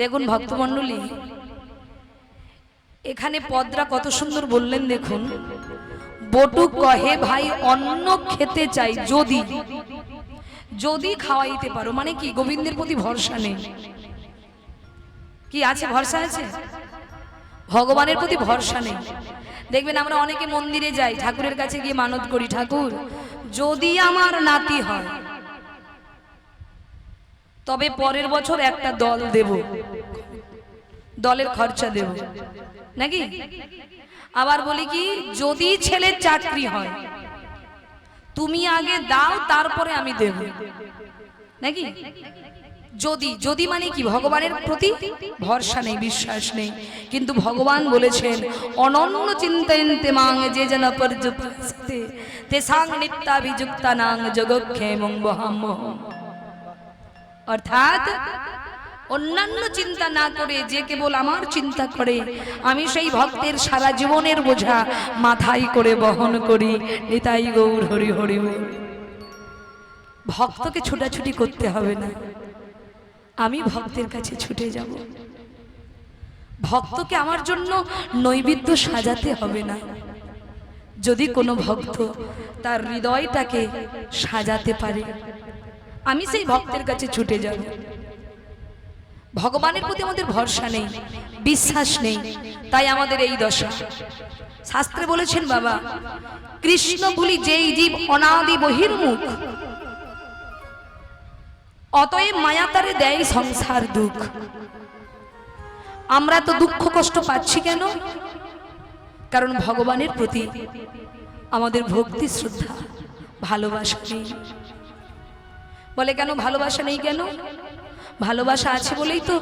দেখুন ভক্তমণ্ডলী এখানে পদরা কত সুন্দর বললেন দেখুন। বটু কহে ভাই অন্ন খেতে চাই যদি যদি খাওয়াইতে পারো মানে কি গোবিন্দের প্রতি ভরসা নেই। কি আছে ভরসা আছে ভগবানের প্রতি ভরসা নেই। দেখবেন আমরা অনেকে মন্দিরে যাই ঠাকুরের কাছে গিয়ে মানত করি ঠাকুর যদি আমার নাতি হয় তবে পরের বছর একটা দল দেব। দলের খরচা দেব। নাকি? আবার বলি কি, যদি ছেলের চাকরি হয়, তুমি আগে দাও, তারপরে আমি দেব। নাকি? যদি যদি মানে কি? ভগবানের প্রতি ভরসা নেই, বিশ্বাস নেই। কিন্তু ভগবান বলেছেন, অনন্য চিন্তয়ন্তে মাং যে যেন পর্যুপস্তে। তে সাং নিত্যাভিযুক্তা নাং জগক্ষেমং বহাম্যহম অর্থাৎ অন্যান্য চিন্তা না করে যে কেবল আমার চিন্তা করে, আমি সেই ভক্তের সারা জীবনের বোঝা মাথায় করে বহন করি। নিতাই গৌর হরি হরি ভক্তকে ছোটাছুটি করতে হবে না। আমি ভক্তের কাছে ছুটে যাব। ভক্তকে আমার জন্য নৈবেদ্য সাজাতে হবে না। যদি কোনো ভক্ত তার হৃদয়টাকে সাজাতে পারে আমি সেই ভক্তের কাছে ছুটে যাব। ভগবানের প্রতি আমাদের ভরসা নেই বিশ্বাস নেই। তাই আমাদের এই দশা। শাস্ত্রে বলেছেন বাবা কৃষ্ণ বলি যেই জীব অনাদি বহির্মুখ অতএব মায়া তারে দেয় সংসার দুঃখ। আমরা তো দুঃখ কষ্ট পাচ্ছি কেন? কারণ ভগবানের প্রতি আমাদের ভক্তি শ্রদ্ধা ভালোবাসা নেই। বলে, কেন ভালোবাসা নেই কেন? ভালোবাসা আছে বলেই তো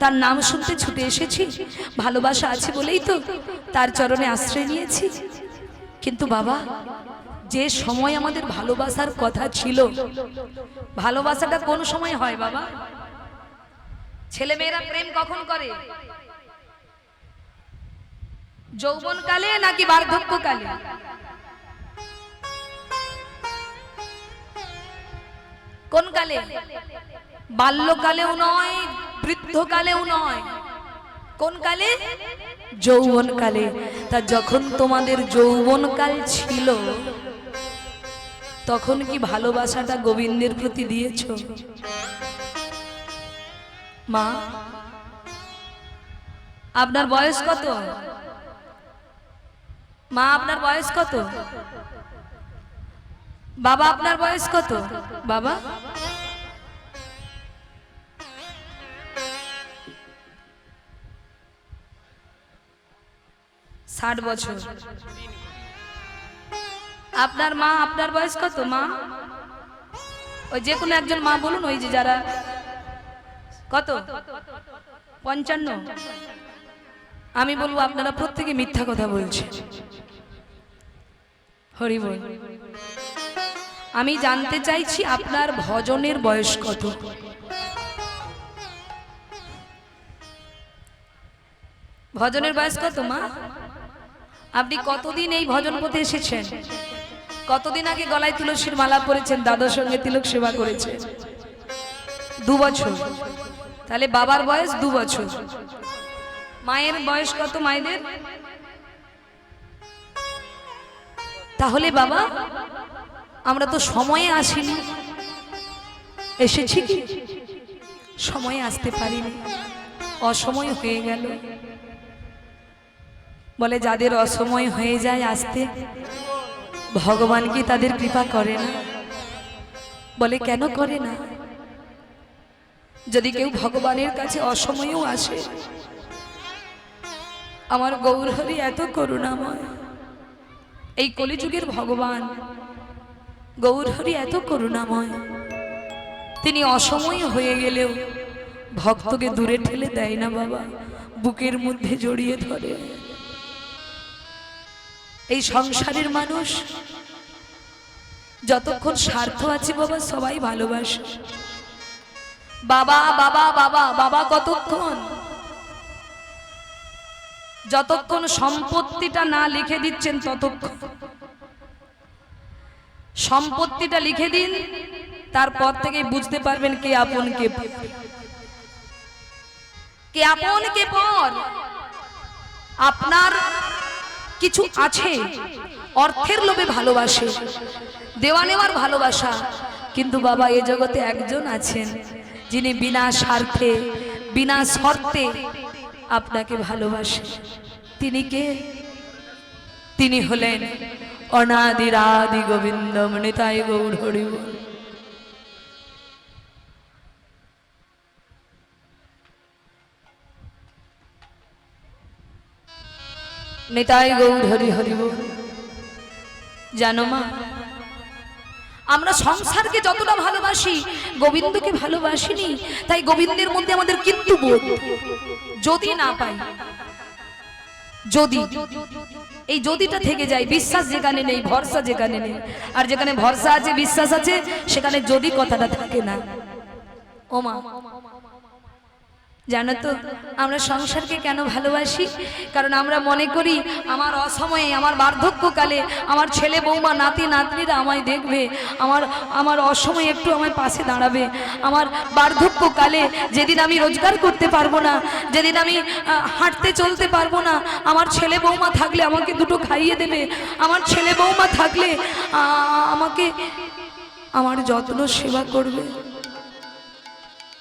তার নাম শুনতে ছুটে এসেছি। ভালোবাসা আছে বলেই তো তার চরণে আশ্রয় নিয়েছি। কিন্তু বাবা, যে সময় আমাদের ভালোবাসার কথা ছিল, ভালোবাসাটা কোন সময় হয় বাবা? ছেলে মেয়েরা প্রেম কখন করে? যৌবনকালে নাকি বার্ধক্যকালে? কোন কালে বাল্যকালেও নয়, বৃদ্ধকালেও নয়। কোন কালে যৌবন কালে তা যখন তোমাদের যৌবন কাল ছিল, তখন কি ভালোবাসাটা গোবিন্দের প্রতি দিয়েছ? মা, আপনার বয়স কত? মা, আপনার বয়স কত? বাবা, আপনার বয়স কত? বাবা? ষাট বছর। আপনার মা, আপনার বয়স কত, মা? ওই যে কোনো একজন মা বলুন, ওই যে যারা কত? পঞ্চান্ন। আমি বলব, আপনারা প্রত্যেকে মিথ্যা কথা বলছে হরি বল। আমি জানতে চাইছি আপনার ভজনের বয়স কত? ভজনের বয়স কত, মা? আপনি কতদিন এই ভজন পথে এসেছেন? কতদিন আগে গলায় তুলসীর মালা পরেছেন, দাদার সঙ্গে তিলক সেবা করেছেন? দু বছর। তাহলে বাবার বয়স দু বছর। মায়ের বয়স কত মায়েদের? তাহলে বাবা আমরা তো সময়ে আসিনি। এসেছি কি? সময়ে আসতে পারিনি। অসময় হয়ে গেল। বলে যাদের অসময় হয়ে যায় আসতে, ভগবান কি তাদের কৃপা করে না? বলে কেন করে না? যদি কেউ ভগবানের কাছে অসময়েও আসে, আমার গৌরহরি এত করুণাময়। এই কলিযুগের ভগবান গৌরহরি এত করুণাময়। তিনি অসময় হয়ে গেলেও ভক্তকে দূরে ঠেলে দেয় না বাবা, বুকের মধ্যে জড়িয়ে ধরে। এই সংসারের মানুষ যতক্ষণ স্বার্থ আছে বাবা, সবাই ভালোবাসে। বাবা বাবা বাবা বাবা কতক্ষণ? যতক্ষণ সম্পত্তিটা না লিখে দিচ্ছেন ততক্ষণ। সম্পত্তিটা লিখে দিন, তারপর থেকে বুঝতে পারবেন কে আপন কে। কে আপন কে পর? আপনার কিছু আছে, অর্থের লোভে ভালোবাসে, দেওয়া নেওয়ার ভালোবাসা, কিন্তু বাবা এ জগতে একজন আছেন, যিনি বিনা স্বার্থে, বিনা শর্তে আপনাকে ভালোবাসে। তিনি কে? তিনি হলেন অনাদিরাদি গোবিন্দ মনিতাই গৌর হরি বল। নিতাই গৌর হরি হরি বল। জানো মা, আমরা সংসারকে যতটা ভালোবাসি, গোবিন্দকে ভালোবাসিনি, তাই গোবিন্দের মধ্যে আমাদের কিন্তু বোধ যদি না পাই, যদি এই যদিটা থেকে যায়, বিশ্বাস যেখানে নেই, ভরসা যেখানে নেই। আর যেখানে ভরসা আছে, বিশ্বাস আছে, সেখানে যদি কথাটা থাকে না। ওমা। জানো তো আমরা সংসারকে কেন ভালোবাসি? কারণ আমরা মনে করি আমার অসময়ে আমার বার্ধক্যকালে আমার ছেলে বৌমা নাতি নাতনিরা আমায় দেখবে। আমার আমার অসময়ে একটু আমায় পাশে দাঁড়াবে। আমার বার্ধক্যকালে যেদিন আমি রোজগার করতে পারব না যেদিন আমি হাঁটতে চলতে পারব না আমার ছেলে বৌমা থাকলে আমাকে দুটো খাইয়ে দেবে। আমার ছেলে বৌমা থাকলে আমাকে আমার যত্ন সেবা করবে।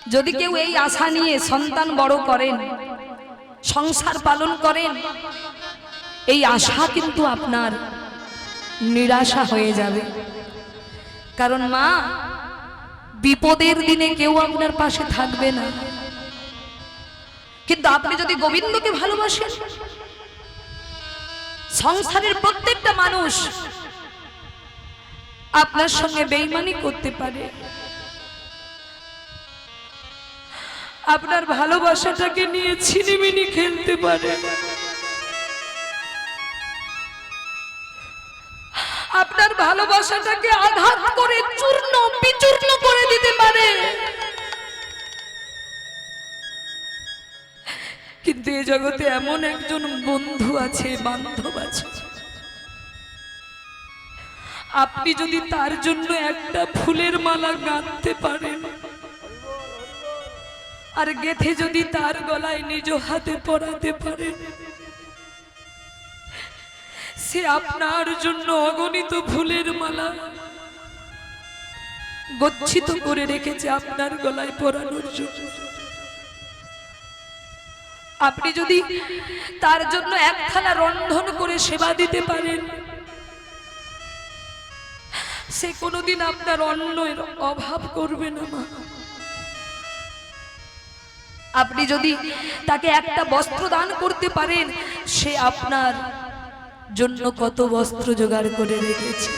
যদি কেউ এই আশা নিয়ে সন্তান বড় করেন সংসার পালন করেন এই আশা কিন্তু আপনার নিরাশা হয়ে যাবে। কারণ মা বিপদের দিনে কেউ আপনার পাশে থাকবে না। কিন্তু আপনি যদি গোবিন্দকে ভালোবাসেন সংসারের প্রত্যেকটা মানুষ আপনার সঙ্গে বেইমানি করতে পারে। আপনার ভালোবাসাটাকে নিয়ে ছিনিমিনি খেলতে পারে। আপনার ভালোবাসাটাকে আঘাত করে চূর্ণ বিচূর্ণ করে দিতে পারে। কিন্তু এ জগতে এমন একজন বন্ধু আছে, বান্ধব আছে। আপনি যদি তার জন্য একটা ফুলের মালা গাঁথতে পারেন আর গেথে যদি তার গলায় নিজ হাতে পরাতে পারে, সে আপনার জন্য অগণিত ফুলের মালা গচ্ছিত করে রেখেছে আপনার গলায় পরানোর জন্য। আপনি যদি তার জন্য এক থালা রন্ধন করে সেবা দিতে পারেন, সে কোনোদিন আপনার অন্নের অভাব করবে না, মা। আপনি যদি তাকে একটা বস্ত্র দান করতে পারেন, সে আপনার জন্য কত বস্ত্র জোগাড় করে রেখেছে।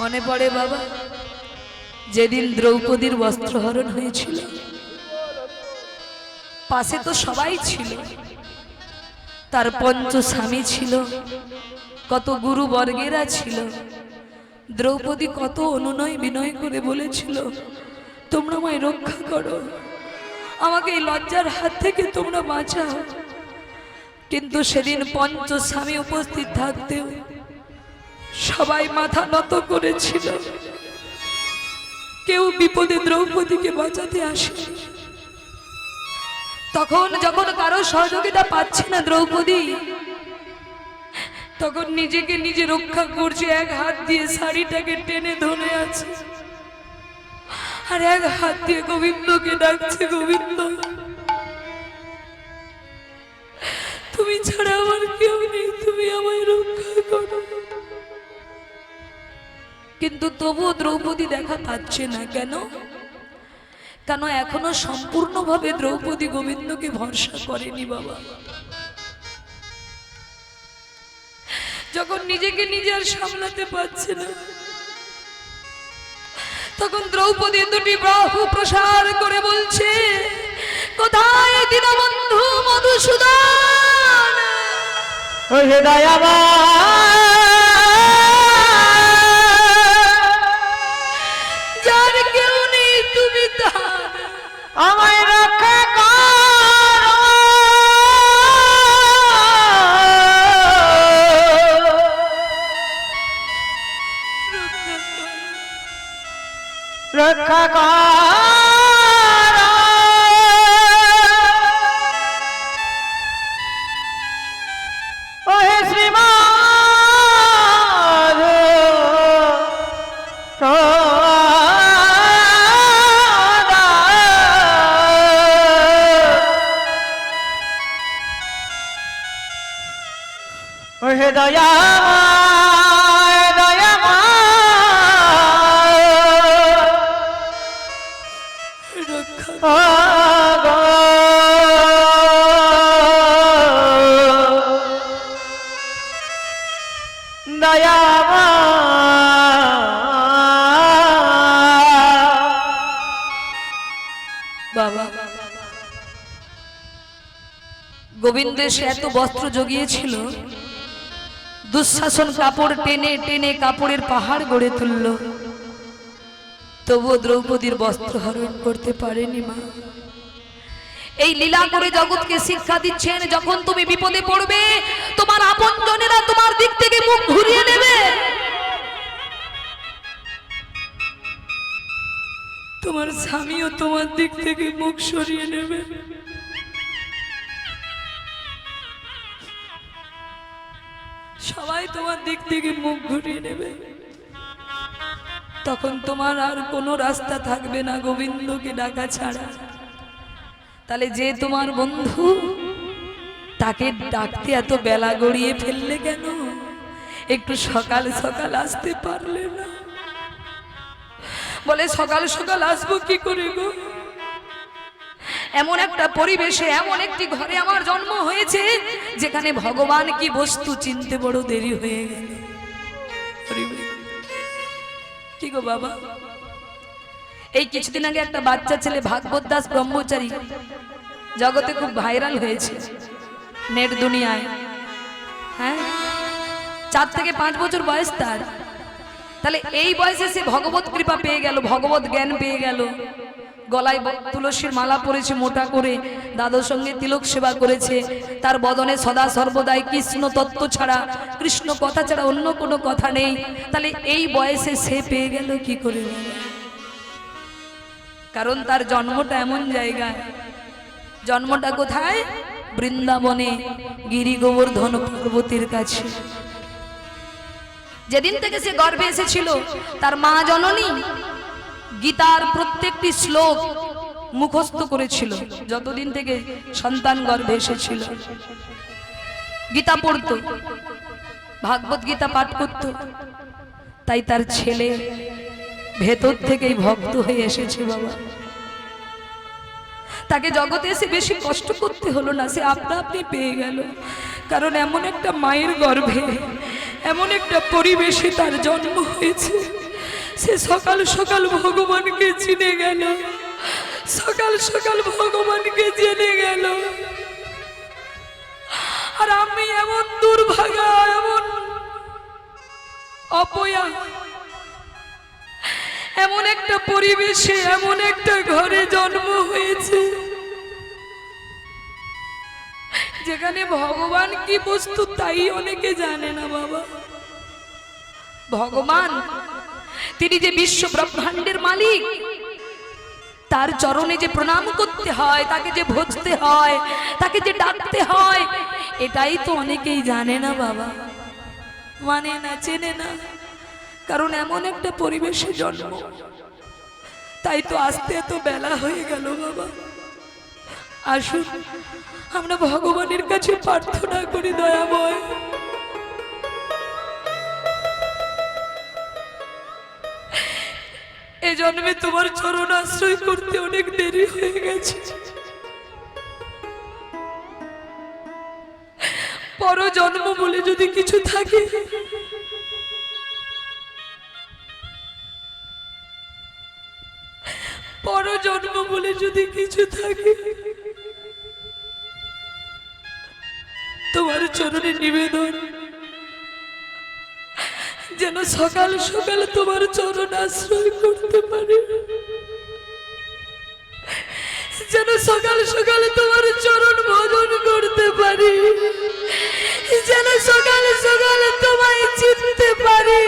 মনে পড়ে বাবা? যেদিন দ্রৌপদীর বস্ত্রহরণ হয়েছিল, পাশে তো সবাই ছিল। তার পঞ্চ স্বামী ছিল, কত গুরু বর্গেরা ছিল। দ্রৌপদী কত অনুনয় বিনয় করে বলেছিল, তোমরা আমায় রক্ষা করো। আমাকে এই লজ্জার হাত থেকে তোমরা বাঁচাও। কিন্তু সেদিন পঞ্চ স্বামী উপস্থিত থাকতেও সবাই মাথা নত করেছিল। কেউ বিপদে দ্রৌপদীকে বাঁচাতে আসেনি। তখন যখন কারও সহযোগিতা পাচ্ছে না দ্রৌপদী, তখন নিজেকে নিজে রক্ষা করছে, এক হাত দিয়ে শাড়িটাকে টেনে ধরে আছে। আর এক হাত দিয়ে গোবিন্দকে ডাকছে গোবিন্দ। তুমি ছাড়া আমার কেউ নেই, তুমি আমায় রক্ষা করো। কিন্তু তবুও দ্রৌপদী দেখা পাচ্ছে না কেন? কেন এখনও সম্পূর্ণভাবে দ্রৌপদী গোবিন্দকে ভরসা করেনি বাবা? যখন নিজেকে নিজে আর সামলাতে পারছে না তখন দ্রৌপদী দুটি বাহু প্রসার করে বলছে কোথায় দীনবন্ধু মধুসূদন? যার কেউ নেই তুমি আমায় রক্ষা রক্ষা করো। গোবিন্দের সে এত বস্ত্র জগিয়েছিল, দুঃশাসন কাপড় টেনে টেনে কাপড়ের পাহাড় গড়ে তুলল। তবুও দ্রৌপদীর বস্ত্র হরণ করতে পারেনি মা। এই লীলা করে জগৎকে শিক্ষা দিচ্ছেন, যখন তুমি বিপদে পড়বে, তোমার আপন জনেরা তোমার দিক থেকে মুখ ঘুরিয়ে নেবে। তোমার স্বামীও তোমার দিক থেকে মুখ সরিয়ে নেবে। সবাই তোমার দিক থেকে মুখ ঘুরিয়ে নেবে। তখন তোমার আর কোনো রাস্তা থাকবে না গোবিন্দকে ডাকা ছাড়া। তাহলে যে তোমার বন্ধু, তাকে ডাকতে এত বেলা গড়িয়ে ফেললে কেন? একটু সকাল সকাল আসতে পারলে না। বলে, সকাল সকাল আসব কি করে গো? এমন একটা পরিবেশে এমন একটি ঘরে আমার জন্ম হয়েছে যেখানে ভগবান কি বস্তু চিনতে বড় দেরি হয়ে গেল। কি গো বাবা? এই কিছুদিন আগে একটা বাচ্চা ছেলে ভাগবত দাস ব্রহ্মচারী জগতে খুব ভাইরাল হয়েছে নেট দুনিয়ায়। হ্যাঁ? চার থেকে পাঁচ বছর বয়স তার। তাহলে এই বয়সে সে ভগবত কৃপা পেয়ে গেল ভগবত জ্ঞান পেয়ে গেল। গলায় তুলসীর মালা পরেছে, মোটা করে দাদুর সঙ্গে তিলক সেবা করেছে। তার বদনে সদা সর্বদাই কৃষ্ণ তত্ত্ব ছাড়া, কৃষ্ণ কথা ছাড়া অন্য কোনো কথা নেই। তাহলে এই বয়সে সে পেয়ে গেল কি করে? কারণ তার জন্মটা এমন জায়গায় জন্মটা কোথায়? বৃন্দাবনে, গিরি গোবর্ধন পর্বতের কাছে। যেদিন থেকে সে গর্বে এসেছিল, তার মা জননী গীতার প্রত্যেকটি শ্লোক মুখস্থ করেছিল, যতদিন থেকে সন্তান গর্ভে এসেছিল। গীতা পড়ত, ভাগবত গীতা পাঠ করত, তাই তার ছেলে ভেতর থেকেই ভক্ত হয়ে এসেছে বাবা। তাকে জগতে এসে বেশি কষ্ট করতে হলো না, সে আপনা আপনি পেয়ে গেল। কারণ এমন একটা মায়ের গর্ভে, এমন একটা পরিবেশে তার জন্ম হয়েছে। সে সকাল সকাল ভগবানকে চিনে গেল। সকাল সকাল ভগবানকে জেনে গেল। আর আমি এমন দুর্ভাগা, এমন অপয়া, এমন একটা পরিবেশে, এমন একটা ঘরে জন্ম হয়েছে, যেখানে ভগবান কি বস্তু তাই অনেকে জানে না বাবা। ভগবান তিনি যে বিশ্ব ব্রহ্মাণ্ডের মালিক, তার চরণে যে প্রণাম করতে হয়, তাকে যে ভজতে হয়, তাকে যে ডাকতে হয়, এটাই তো অনেকেই জানে না বাবা। মানে না, চেনে না। কারণ এমন একটা পরিবেশে জন্ম। তাই তো আসতে এত বেলা হয়ে গেল বাবা। আসুন, আমরা ভগবানের কাছে প্রার্থনা করি দয়াময়। এ জন্মে তোমার চরণ আশ্রয় করতে অনেক দেরি হয়ে গেছে। পর জন্ম বলে যদি কিছু থাকে পর জন্ম বলে যদি কিছু থাকে, তোমার চরণে নিবেদন যেন সকাল সকাল তোমার চরণ আশ্রয় করতে পারে। যেন সকাল সকাল তোমার চরণ ভজন করতে পারি। যেন সকাল সকাল তোমায় চিনতে পারি।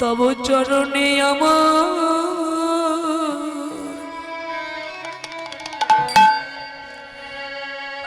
তব চরণে আমার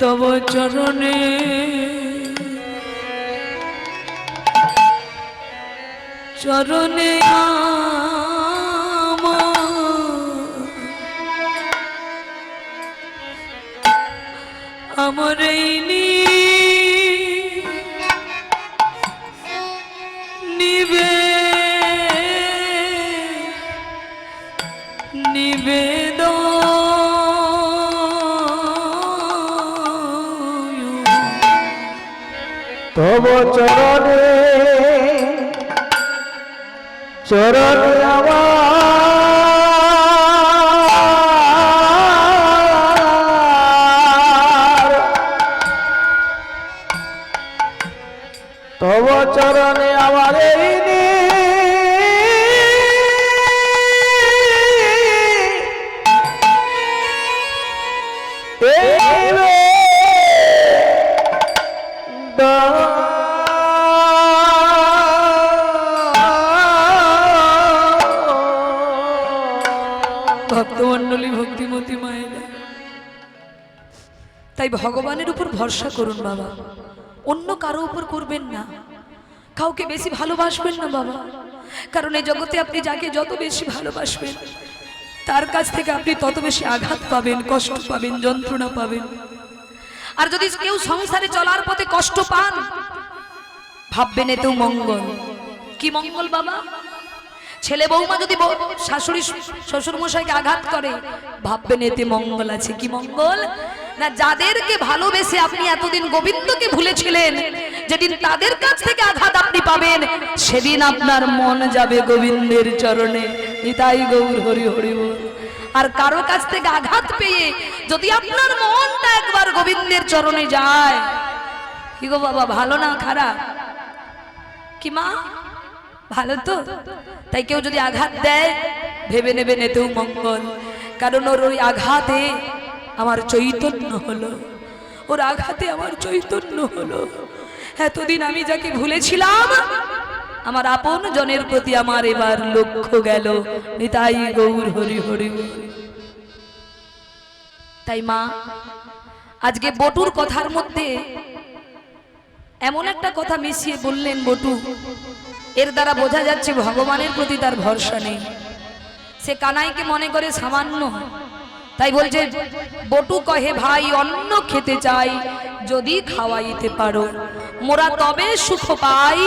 তব চরণে। চরণে আমার এই তব চরণে চরণ তব চরণে তাই ভগবানের উপর ভরসা করুন বাবা। অন্য কারও উপর করবেন না। কাউকে বেশি ভালোবাসবেন না বাবা। কারণ এই জগতে আপনি যাকে যত বেশি ভালোবাসবেন, তার কাছ থেকে আপনি তত বেশি আঘাত পাবেন, কষ্ট পাবেন, যন্ত্রণা পাবেন। আর যদি কেউ সংসারে চলার পথে কষ্ট পান, ভাববেন এতেও মঙ্গল। কি মঙ্গল বাবা? ছেলে বৌমা যদি শাশুড়ি শ্বশুর মশাইকে আঘাত করে, ভাববেন এতে মঙ্গল আছে। কি মঙ্গল? না যাদেরকে ভালোবেসে আপনি এতদিন গোবিন্দকে ভুলেছিলেন, যেদিন তাদের কাছ থেকে আঘাত আপনি পাবেন, সেদিন আপনার মন যাবে গোবিন্দের চরণে। নিতাই গৌর হরি হরি আর কারও কাছ থেকে আঘাত পেয়ে যদি আপনার মনটা একবার গোবিন্দের চরণে যায়, কি গো বাবা, ভালো না খারাপ? কি মা? ভালো তো? তাই কেউ যদি আঘাত দেয়, ভেবে নেবেন এতেও মঙ্গল। কারণ ওর ওই আঘাতে আমার চৈতন্য হলো। ওর আঘাতে আমার চৈতন্য হলো। এতদিন আমি যাকে ভুলেছিলাম, আমার আপন জনের প্রতি আমার এবার লক্ষ্য গেল। নিতাই গৌর হরি হরি। তাই মা, আজকে বটুর কথার মধ্যে এমন একটা কথা মিশিয়ে বললেন বটু। এর দ্বারা বোঝা যাচ্ছে ভগবানের প্রতি তার ভরসা নেই। সে কানাইকে মনে করে সামান্য তাই বলছে, বটু কহে, ভাই, অন্ন খেতে চাই, যদি খাওয়াইতে পারো। মোরা তবে সুখ পাই,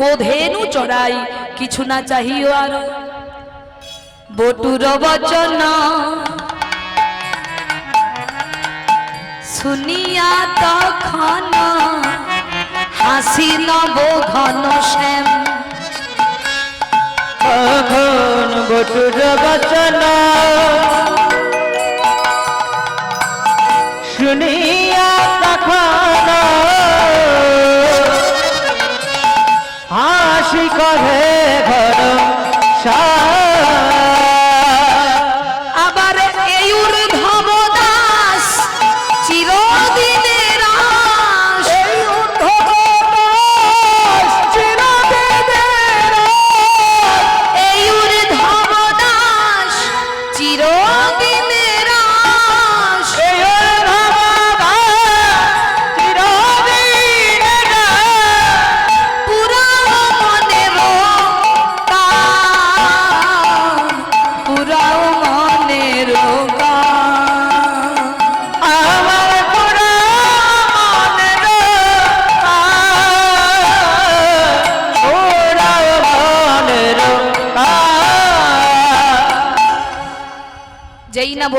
গোধেনু চড়াই, কিছু না চাহিও আর। বটুর বচন শুনিয়া তখন হাসি নব ঘন শ্যাম। বটুর বচন ঘর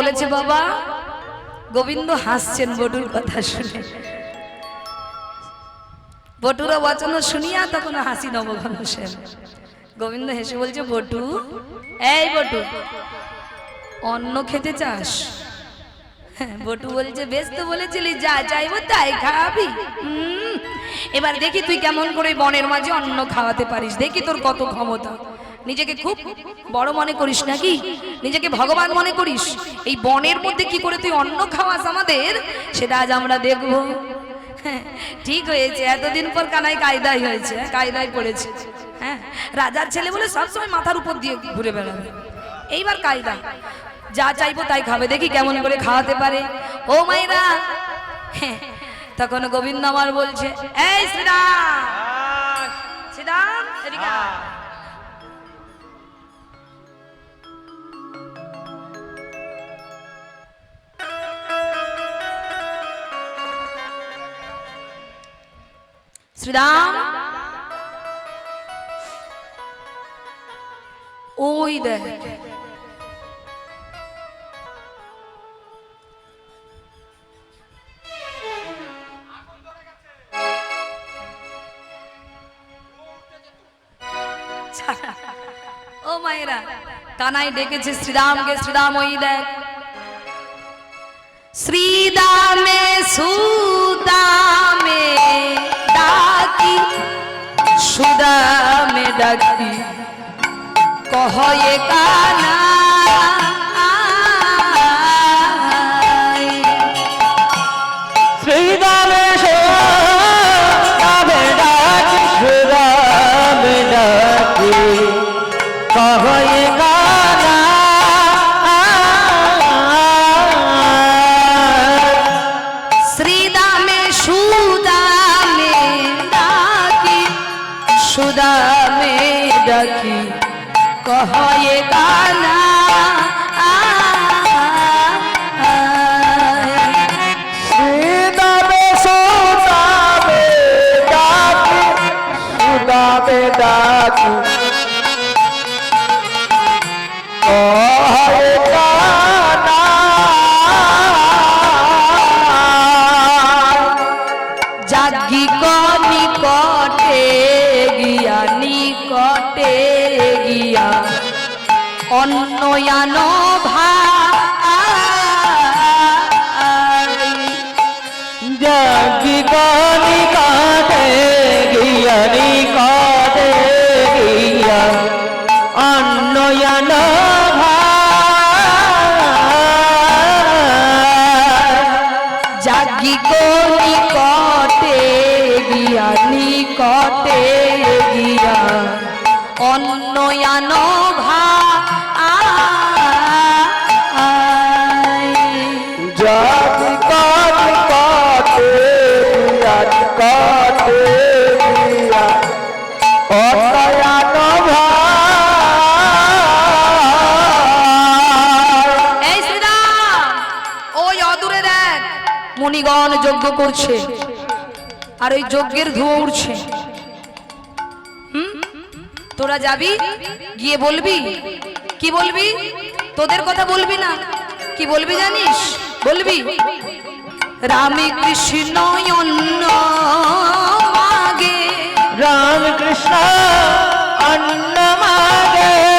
বলেছে বাবা গোবিন্দ হাসছেন বটুর কথা শুনে। বটুর বচন শুনিয়া তখন হাসি নবঘন সেন। গোবিন্দ হেসে বলছে বটু এই বটু অন্ন খেতে চাস? হ্যাঁ, বটু বলছে বেশ তো বলেছিলি যা চাইব তাই খাবি। এবার দেখি তুই কেমন করে বনের মাঝে অন্ন খাওয়াতে পারিস। দেখি তোর কত ক্ষমতা। নিজেকে খুব বড় মনে করিস নাকি? নিজেকে ভগবান মনে করিস? এই বনের মধ্যে কি করে তুই অন্ন খাওয়াস আমাদের? সেটা আজ আমরা দেখব। হ্যাঁ, ঠিক হয়েছে এতদিন পর কানাই কায়দাই হয়েছে হ্যাঁ, কায়দায় পড়েছে। হ্যাঁ রাজার ছেলে বলে সবসময় মাথার উপর দিয়ে ঘুরে বেড়াবে। এইবার কায়দা যা চাইব তাই খাবে দেখি কেমন করে খাওয়াতে পারে। ও মাইরা হ্যাঁ, তখন গোবিন্দ আমার বলছে এই শ্রীরাম শ্রীরাম শ্রীরাম ওই দেখ ও মায়েরা কানাই ডেকেছে শ্রীরামকে শ্রীরাম ওই দেখ শ্রীদামে সুদামে সুদামে ডাকি কহয়ে কানা নিকটে গিয়া অন্নয়ান ভাই জাগি গানি কাটে গিয়া নি গিয়া অন্নয়ন যজ্ঞ করছে। আর ওই যজ্ঞের ধোঁয়া উঠছে? তোরা যাবি? গিয়ে বলবি? কি বলবি? তোদের কথা বলবি না। কি বলবি জানিস? বলবি রামে কৃষ্ণ অন্ন মাগে। রাম কৃষ্ণ অন্ন মাগে।